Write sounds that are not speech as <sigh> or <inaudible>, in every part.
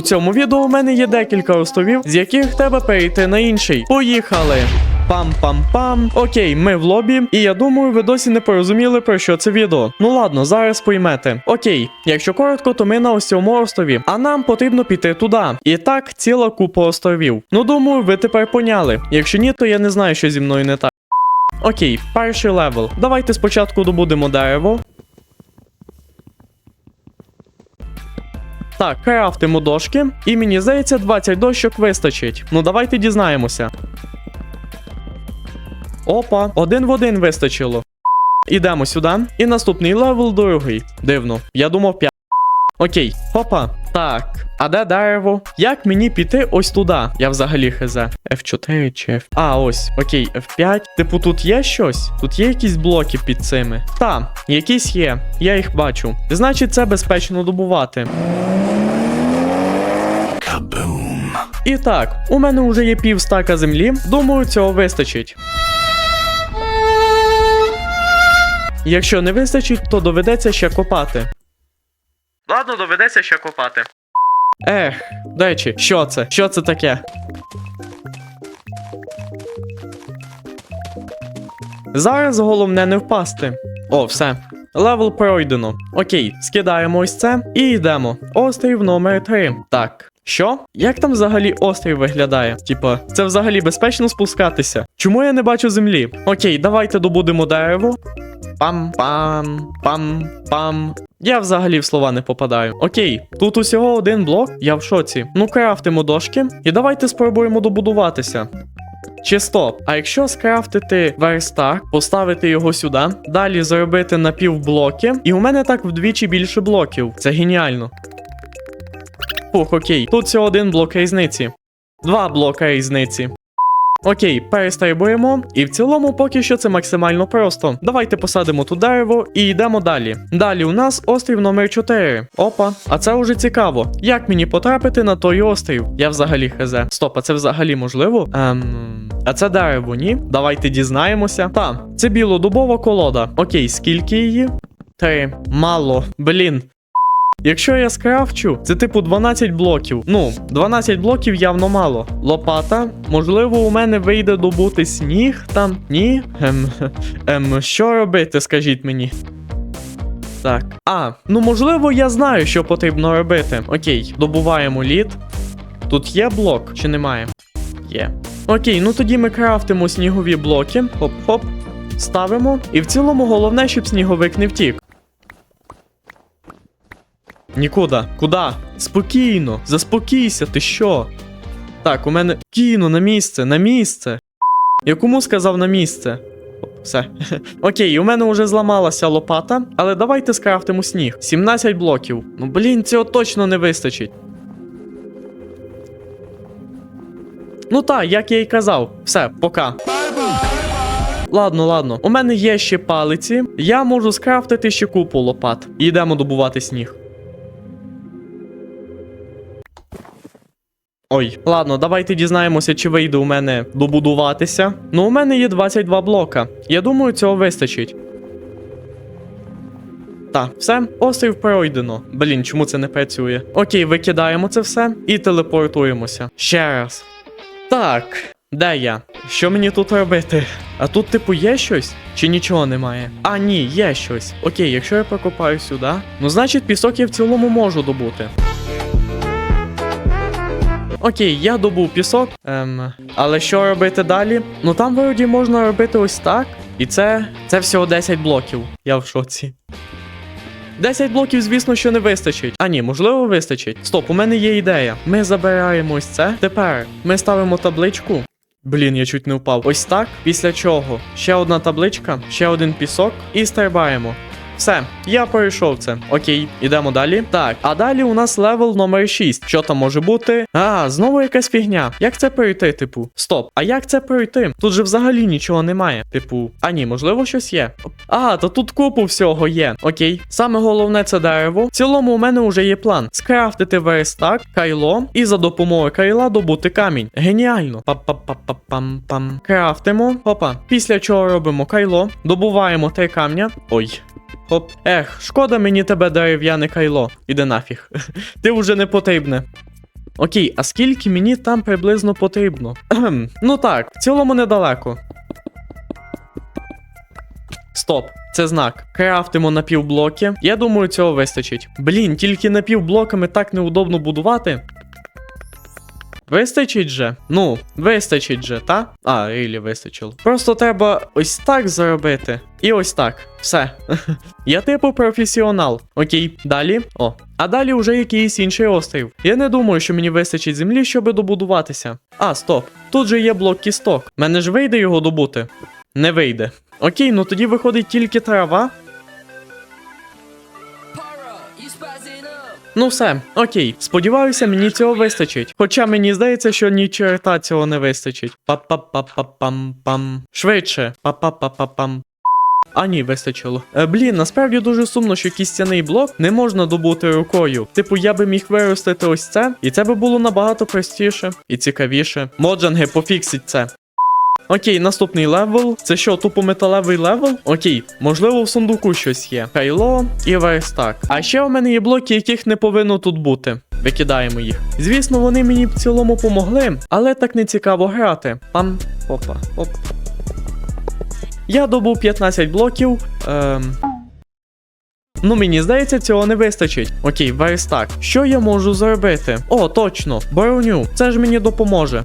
У цьому відео у мене є декілька островів, з яких треба перейти на інший. Поїхали! Пам-пам-пам. Окей, ми в лобі, і я думаю, ви досі не порозуміли про що це відео. Ну ладно, зараз поймете. Окей, якщо коротко, то ми на ось цьому острові, а нам потрібно піти туди. І так, ціла купа островів. Ну думаю, ви тепер поняли. Якщо ні, то я не знаю, що зі мною не так. Окей, перший левел. Давайте спочатку добудемо дерево. Так, крафтимо дошки, і мені здається, 20 дощок вистачить. Ну давайте дізнаємося. Опа, один в один вистачило. Ідемо сюди. І наступний левел другий. Дивно. Я думав 5. Окей, хопа. Так. А де дерево? Як мені піти ось туди? Я взагалі хз. F4 чи F. А, ось. Окей, F5. Типу, тут є щось? Тут є якісь блоки під цими. Та, якісь є. Я їх бачу. Значить, це безпечно добувати. І так, у мене вже є пів стака землі. Думаю, цього вистачить. Якщо не вистачить, то доведеться ще копати. Ладно, доведеться ще копати. Ех, до речі, що це? Що це таке? Зараз головне не впасти. О, все. Левел пройдено. Окей, скидаємо ось це і йдемо. Острів номер 3. Так. Що? Як там взагалі острів виглядає? Типа, це взагалі безпечно спускатися? Чому я не бачу землі? Окей, давайте добудемо дерево. Пам-пам, пам-пам. Я взагалі в слова не попадаю. Окей, тут усього один блок, я в шоці. Ну, крафтимо дошки, і давайте спробуємо добудуватися. Чи стоп? А якщо скрафтити верстак, поставити його сюди, далі зробити напівблоки, і у мене так вдвічі більше блоків. Це геніально. Фух, окей, тут всього один блок різниці. Два блока різниці. Окей, перестрибуємо, і в цілому поки що це максимально просто. Давайте посадимо тут дерево і йдемо далі. Далі у нас острів номер 4. Опа, а це вже цікаво. Як мені потрапити на той острів? Я взагалі хз. Стоп, а це взагалі можливо? Ем. А це дерево, ні? Давайте дізнаємося. Та, це білодубова колода. Окей, скільки її? Три. Мало. Блін. Якщо я скрафчу, це типу 12 блоків. Ну, 12 блоків явно мало. Лопата. Можливо, у мене вийде добути сніг там. Ні. Ем, <laughs> ем, що робити, скажіть мені. Так. А, ну можливо, я знаю, що потрібно робити. Окей, добуваємо лід. Тут є блок чи немає? Є. Окей, ну тоді ми крафтимо снігові блоки. Хоп-хоп. Ставимо. І в цілому головне, щоб сніговик не втік. Нікуди. Куда? Спокійно, заспокійся, ти що? Так, у мене. Кіно на місце, на місце. Я кому сказав на місце? Все. <laughs> Окей, у мене вже зламалася лопата, але давайте скрафтимо сніг. 17 блоків. Ну блін, цього точно не вистачить. Ну так, як я й казав. Все, пока. Ладно, ладно. У мене є ще палиці. Я можу скрафтити ще купу лопат. Йдемо добувати сніг. Ой, ладно, давайте дізнаємося, чи вийде у мене добудуватися. Ну, у мене є 22 блока. Я думаю, цього вистачить. Так, все, острів пройдено. Блін, чому це не працює? Окей, викидаємо це все і телепортуємося. Ще раз. Так, де я? Що мені тут робити? А тут, типу, є щось? Чи нічого немає? А, ні, є щось. Окей, якщо я прокопаю сюди, ну значить пісок я в цілому можу добути. Окей, я добув пісок. Ем, але що робити далі? Ну там вроді можна робити ось так. І це. це всього 10 блоків. Я в шоці. 10 блоків, звісно, що не вистачить. А ні, можливо, вистачить. Стоп, у мене є ідея. Ми забираємо ось це. Тепер ми ставимо табличку. Блін, я чуть не впав. Ось так. Після чого? Ще одна табличка, ще один пісок і стрибаємо. Все, я пройшов це. Окей, ідемо далі. Так, а далі у нас левел номер 6. Що там може бути? А, знову якась фігня. Як це пройти, типу? Стоп, а як це пройти? Тут же взагалі нічого немає. Типу, а ні, можливо, щось є. А, то тут купу всього є. Окей. Саме головне це дерево. В цілому у мене вже є план: скрафтити верстак, кайло і за допомогою кайла добути камінь. Геніально. Па-па-па-па-пам-пам. Крафтимо. Опа. Після чого робимо кайло, добуваємо три камня. Ой. Хоп. Ех, шкода мені тебе дерев'яне кайло. Іде нафіг. <laughs> Ти вже не потрібне. Окей, а скільки мені там приблизно потрібно? <clears throat> Ну так, в цілому недалеко. Стоп, це знак. Крафтимо напівблоки. Я думаю, цього вистачить. Блін, тільки напівблоками так неудобно будувати. Вистачить же? Ну, вистачить же, та? А, рілі вистачило. Просто треба ось так зробити. І ось так. Все. <laughs> Я типу професіонал. Окей, далі. О. А далі вже якийсь інший острів. Я не думаю, що мені вистачить землі, щоб добудуватися. А, стоп. Тут же є блок кісток. Мене ж вийде його добути? Не вийде. Окей, ну тоді виходить тільки трава. Ну все, окей. Сподіваюся, мені цього вистачить. Хоча мені здається, що ні черта цього не вистачить. Па-па-па-па-пам-пам. Швидше. Па-па-па-па-пам. А ні, вистачило. Е, блін, насправді дуже сумно, що кістяний блок не можна добути рукою. Типу, я би міг виростити ось це, і це би було набагато простіше і цікавіше. Моджанги, пофіксіть це. Окей, наступний левел. Це що, тупо металевий левел? Окей, можливо, в сундуку щось є. Кайло і верстак. А ще у мене є блоки, яких не повинно тут бути. Викидаємо їх. Звісно, вони мені в цілому помогли, але так не цікаво грати. Пам, опа, оп. Я добув 15 блоків. Ем... Ну, мені здається, цього не вистачить. Окей, верстак. Що я можу зробити? О, точно, броню. Це ж мені допоможе.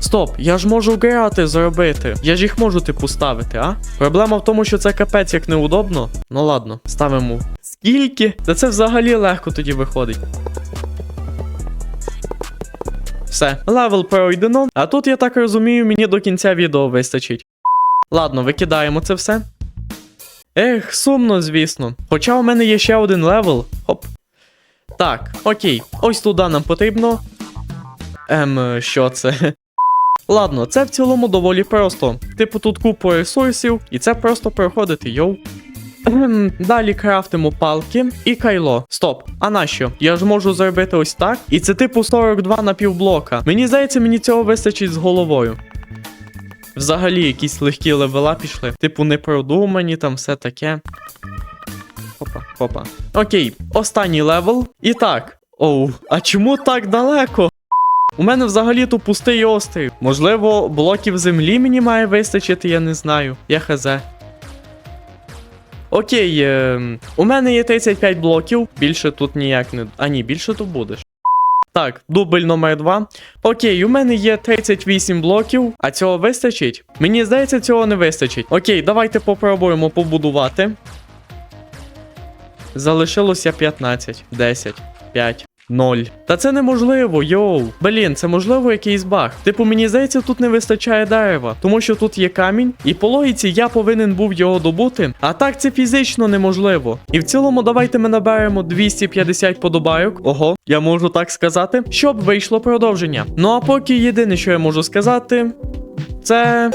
Стоп, я ж можу грати зробити. Я ж їх можу типу ставити, а? Проблема в тому, що це капець як неудобно. Ну ладно, ставимо. Скільки? Та це взагалі легко тоді виходить. Все, левел пройдено. А тут, я так розумію, мені до кінця відео вистачить. Ладно, викидаємо це все. Ех, сумно, звісно. Хоча у мене є ще один левел. Хоп. Так, окей, ось туди нам потрібно. Ем, що це? Ладно, це в цілому доволі просто. Типу тут купу ресурсів, і це просто проходити, йоу. Далі крафтимо палки і кайло. Стоп, а нащо? Я ж можу зробити ось так. І це типу 42 на півблока. Мені здається, мені цього вистачить з головою. Взагалі, якісь легкі левела пішли. Типу, непродумані, там все таке. Опа, опа. Окей, останній левел. І так. Оу, а чому так далеко? У мене взагалі то пустий острів. Можливо, блоків землі мені має вистачити, я не знаю. Я хз. Окей, е, у мене є 35 блоків, більше тут ніяк не. А ні, більше тут будеш. Так, дубль номер 2. Окей, у мене є 38 блоків, а цього вистачить? Мені здається, цього не вистачить. Окей, давайте попробуємо побудувати. Залишилося 15, 10, 5. 0. Та це неможливо, йоу. Блін, це можливо якийсь баг. Типу, мені здається, тут не вистачає дерева, тому що тут є камінь, і по логіці я повинен був його добути. А так це фізично неможливо. І в цілому, давайте ми наберемо 250 подобайок. Ого, я можу так сказати, щоб вийшло продовження. Ну а поки єдине, що я можу сказати, це